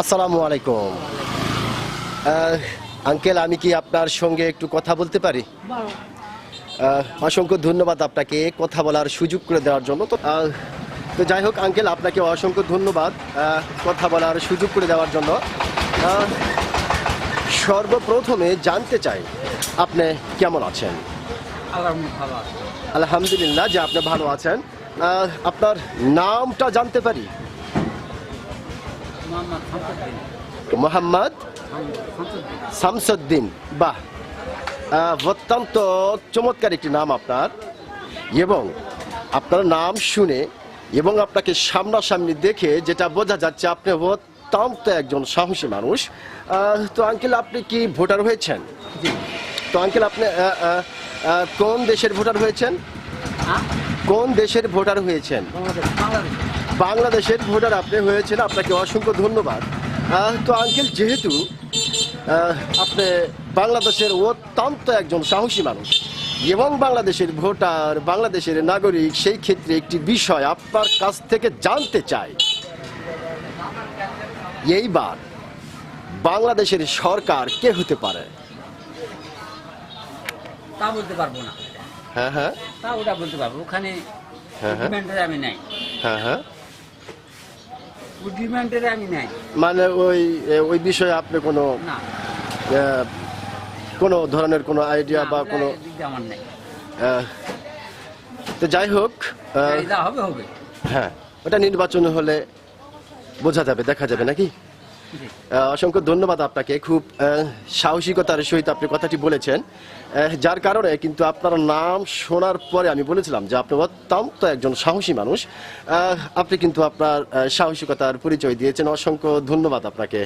আসসালামু আলাইকুম। আঙ্কেল আমি কি আপনার সঙ্গে একটু কথা বলতে পারি? অসংখ্য ধন্যবাদ আপনাকে কথা বলার সুযোগ করে দেওয়ার জন্য। তো তো যাই হোক আঙ্কেল আপনাকে অসংখ্য ধন্যবাদ কথা বলার সুযোগ করে দেওয়ার জন্য। সর্বপ্রথমে জানতে চাই আপনি কেমন আছেন? আলহামদুলিল্লাহ যে আপনি ভালো আছেন। আপনার নামটা জানতে পারি? মোহাম্মদ শামসুদ্দিন বাহ অত্যন্ত চমৎকার একটি নাম আপনার। এবং আপনার নাম শুনে এবং আপনাকে সামনাসামনি দেখে যেটা বোঝা যাচ্ছে আপনি অত্যন্ত একজন সাহসী মানুষ। তো আঙ্কেল আপনি কি ভোটার হয়েছেন? তো আঙ্কেল আপনি কোন দেশের ভোটার হয়েছেন? হ্যাঁ? কোন দেশের ভোটার হয়েছেন? বাংলাদেশের ভোটার আপনি হয়েছেন আপনাকে অসংখ্য ধন্যবাদ। তো আঙ্কেল যেহেতু আপনি বাংলাদেশের অত্যন্ত একজন সাহসী মানুষ এবং বাংলাদেশের ভোটার বাংলাদেশের নাগরিক সেই ক্ষেত্রে একটি বিষয় আপনার কাছ থেকে জানতে চাই। এইবার বাংলাদেশের সরকার কে হতে পারে? তা বলতে পারব না। হ্যাঁ হ্যাঁ। তা ওটা বলতে পারব। ওখানে হ্যাঁ, হ্যাঁ। আমি নাই। হ্যাঁ হ্যাঁ। ডিমান্ডের আমি নাই। মানে ওই ওই বিষয়ে আপনি কোনো কোনো ধরনের কোনো আইডিয়া বা কোনো আমার নাই। তো যাই হোক হবে হবে। হ্যাঁ ওটা নির্বাচন হলে বোঝা যাবে দেখা যাবে নাকি? অসংখ্য ধন্যবাদ আপনাকে। খুব সাহসিকতার সহিত আপনি কথাটি বলেছেন। যার কারণে কিন্তু আপনার নাম শোনার পরে আমি বলেছিলাম যে আপনি অত্যন্ত একজন সাহসী মানুষ। আপনি কিন্তু আপনার সাহসিকতার পরিচয় দিয়েছেন। অসংখ্য ধন্যবাদ আপনাকে।